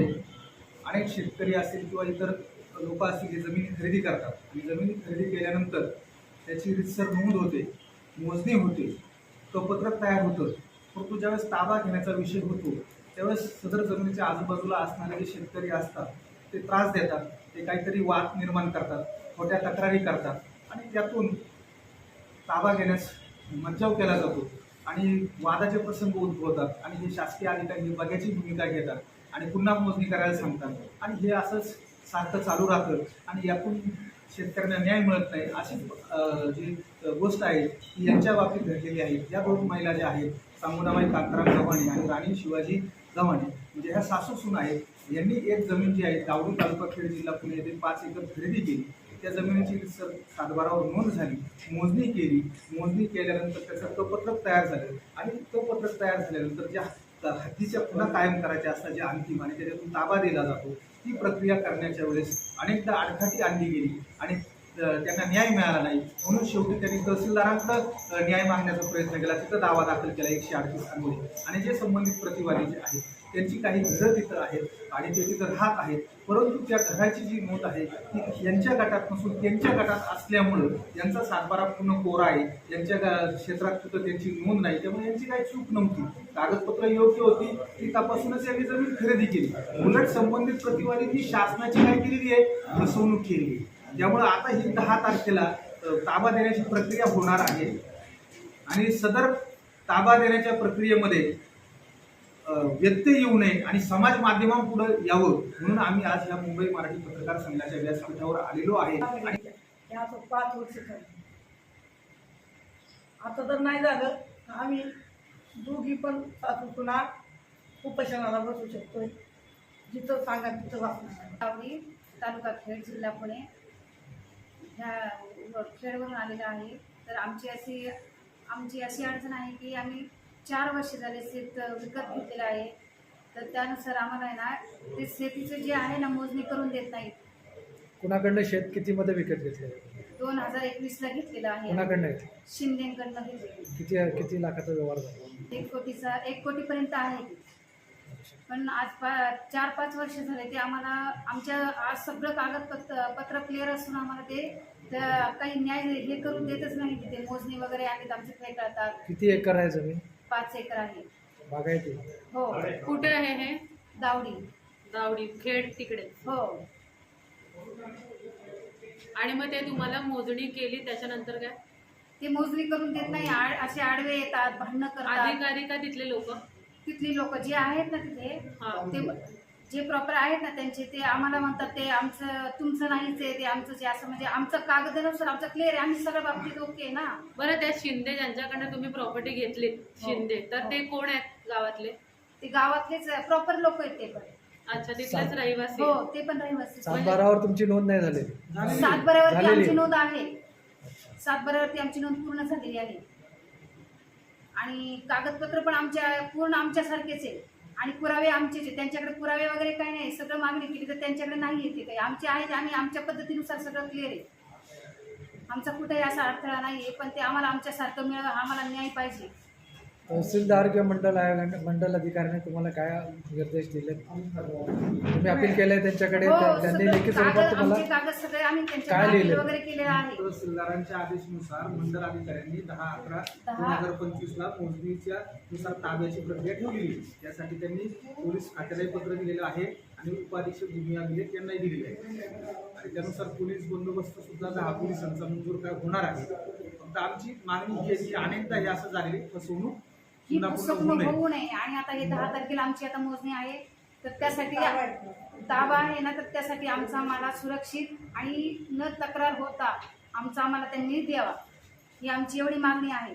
गावामध्ये अनेक शेतकरी असतील किंवा इतर लोक असतील जे जमिनी खरेदी करतात. आणि जमिनी खरेदी केल्यानंतर त्याची रितसर नोंद होते मोजणी होते कपत्रक तयार होतं. परंतु ज्यावेळेस ताबा घेण्याचा विषय होतो त्यावेळेस सदर जमिनीच्या आजूबाजूला असणारे जे शेतकरी असतात ते त्रास देतात. ते काहीतरी वाद निर्माण करतात खोट्या तक्रारी करतात. आणि त्यातून ताबा घेण्यास मज्जाव केला जातो. आणि वादाचे प्रसंग उद्भवतात. आणि हे शासकीय अधिकारी बघ्याची भूमिका घेतात. आणि पुन्हा मोजणी करायला सांगतात. आणि हे असंच सारखं चालू राहतं. आणि यातून शेतकऱ्यांना न्याय मिळत नाही अशी जी गोष्ट आहे ती यांच्या बाबतीत घडलेली आहे. या दोन महिला ज्या आहेत सामुदाबाई कांतराम चव्हाणे आणि राणी शिवाजी चव्हाणे म्हणजे ह्या सासू सून आहेत. यांनी एक जमीन जी आहे दावडी तालुका खेड जिल्हा पुणे येथे पाच एकर खरेदी केली. त्या जमिनीची सर सातबारावर नोंद झाली. मोजणी केली. मोजणी केल्यानंतर त्याचं कपत्रक तयार झालं. आणि तो पत्रक तयार झाल्यानंतर ज्या हद्दीच्या पुन्हा कायम करायच्या असतात जे अंतिम आणि त्याच्यातून ताबा दिला जातो ती प्रक्रिया करण्याच्या वेळेस अनेकदा आडखाटी आणली गेली आणि त्यांना न्याय मिळाला नाही. म्हणून शेवटी त्यांनी तहसीलदारांकडं न्याय मागण्याचा प्रयत्न केला. तिथं दावा दाखल केला एकशे अडतीस अन्वये आणि जे संबंधित प्रतिवादी जे आहेत त्यांची काही घरं तिथं आहेत आणि ते तिथं राहत आहेत. परंतु त्या घराची जी नोंद आहे ती यांच्या गटात नसून त्यांच्या गटात असल्यामुळं यांचा सातबारा पूर्ण कोरा आहे. यांच्या क्षेत्रात कुठं त्यांची नोंद नाही. त्यामुळे यांची काही चूक नव्हती. कागदपत्र योग्य होती ती तपासूनच यांनी जमीन खरेदी केली. उलट संबंधित प्रतिवादींनी शासनाची काय केलेली आहे? फसवणूक केली आहे. त्यामुळं आता ही दहा तारखेला ताबा देण्याची प्रक्रिया होणार आहे. आणि सदर ताबा देण्याच्या प्रक्रियेमध्ये व्यत्यय येऊ नये आणि समाज माध्यमांपुढे यावं म्हणून आम्ही आज या मुंबई मराठी पत्रकार संघाच्या व्यासपीठावर आलेलो आहे. आणि हे पाच वर्ष झाली आता जर नाही झालं. तर आम्ही दोघी पण सासू सुना उपोषणाला बसू शकतोय. जिथं सांगा तिथं वाचणार तालुका खेड जिल्हा पुणे ह्या खेडवरून आलेला आहे. तर आमची अशी आमची अशी अडचण आहे की आम्ही चार वर्ष झाले शेत विकत घेतलेलं आहे. तर त्यानुसार आम्हाला आहे ना ते शेतीचं जे आहे ना मोजणी करून देत नाहीत. कुणाकडनं शेत कितीमध्ये विकत घेतले? दोन हजार एकवीसला घेतलेलं आहे. कुणाकडनं घेतले? शिंदेकडनं घेतलेलं किती किती लाखाचा व्यवहार झाला? एक कोटीचा एक कोटीपर्यंत आहे. पण आज पा चार पाच वर्ष झाले ते आम्हाला आमच्या आज सगळं कागदपत्र पत्र क्लिअर असून आम्हाला ते त्या काही न्याय हे करून देतच नाही तिथे मोजणी वगैरे आहेत आमचे फेटाळतात किती एकर आहे जमीन? पाच एकर आहे. बागायती हो. कुठे आहे हे? दावडी. दावडी खेड तिकडे. हो. आणि मग ते तुम्हाला मोजणी केली त्याच्यानंतर काय? ते मोजणी करून देत नाही. आड असे आडवे येतात भांडणं करतात. अधिकारी का तिथले लोक? तिथली लोक जे आहेत ना तिथे हा. ते जे प्रॉपर आहेत ना त्यांचे ते आम्हाला म्हणतात ते आमचं तुमचं नाहीच आहे ते आमचं जे असं म्हणजे आमचं कागदानुसार आमचं क्लिअर आहे आम्ही सगळ्या बाबतीत ओके ना? बरं त्या शिंदे ज्यांच्याकडनं तुम्ही प्रॉपर्टी घेतली शिंदे तर ते कोण आहेत गावातले? ते गावातलेच प्रॉपर लोक आहेत ते पण. अच्छा तिथलेच रहिवासी. हो ते पण रहिवासी. सातबारावर तुमची नोंद नाही झाली. आमची नोंद आहे. सातबाऱ्यावरती आमची नोंद पूर्ण झालेली आहे. आणि कागदपत्र पण आमच्या पूर्ण आमच्यासारखेच आहे. आणि पुरावे आमचेच आहे त्यांच्याकडे पुरावे वगैरे काही नाही. सगळं मागणी केली तर त्यांच्याकडे नाही येते काही. आमचे आहेत आम्ही आमच्या पद्धतीनुसार सगळं क्लिअर आहे. आमचा कुठेही असा अडथळा नाही आहे पण ते आम्हाला आमच्यासारखं मिळावं आम्हाला न्याय पाहिजे. तहसीलदार किंवा मंडल आयोग मंडल अधिकाऱ्याने तुम्हाला काय निर्देश दिले तुम्ही अपील केलंय त्यांच्याकडे हो त्या- त्यांनी लेखी स्वरूपात तुम्हाला काय लिहिलं? वगैरे केलेलं आहे तहसीलदारांच्या आदेशानुसार मंडल अधिकाऱ्यांनी दहा अकरा दोन. हजार पंचवीस ला मोजणीच्या नुसार ताब्याची प्रक्रिया ठेवलेली. त्यासाठी त्यांनी पोलीस खात्यालाही पत्र दिलेलं आहे आणि उपाधीक्षक भूमी अभिलेख यांनाही दिलेले आहे आणि त्यानुसार पोलीस बंदोबस्त सुद्धा दहा पोलिसांचा मंजूर काय होणार आहे फक्त आमची मागणी ही अनेकदा हे असं झालेली फसवणूक ही पुन्हा पुन्हा होऊ नये. होऊ नये. आणि आता हे दहा तारखेला आमची आता मोजणी आहे. तर त्यासाठी ताबा आहे ना तर त्यासाठी आमचा आम्हाला सुरक्षित आणि न तक्रार होता आमचा आम्हाला त्यांनी द्यावा. ही आमची एवढी मागणी आहे.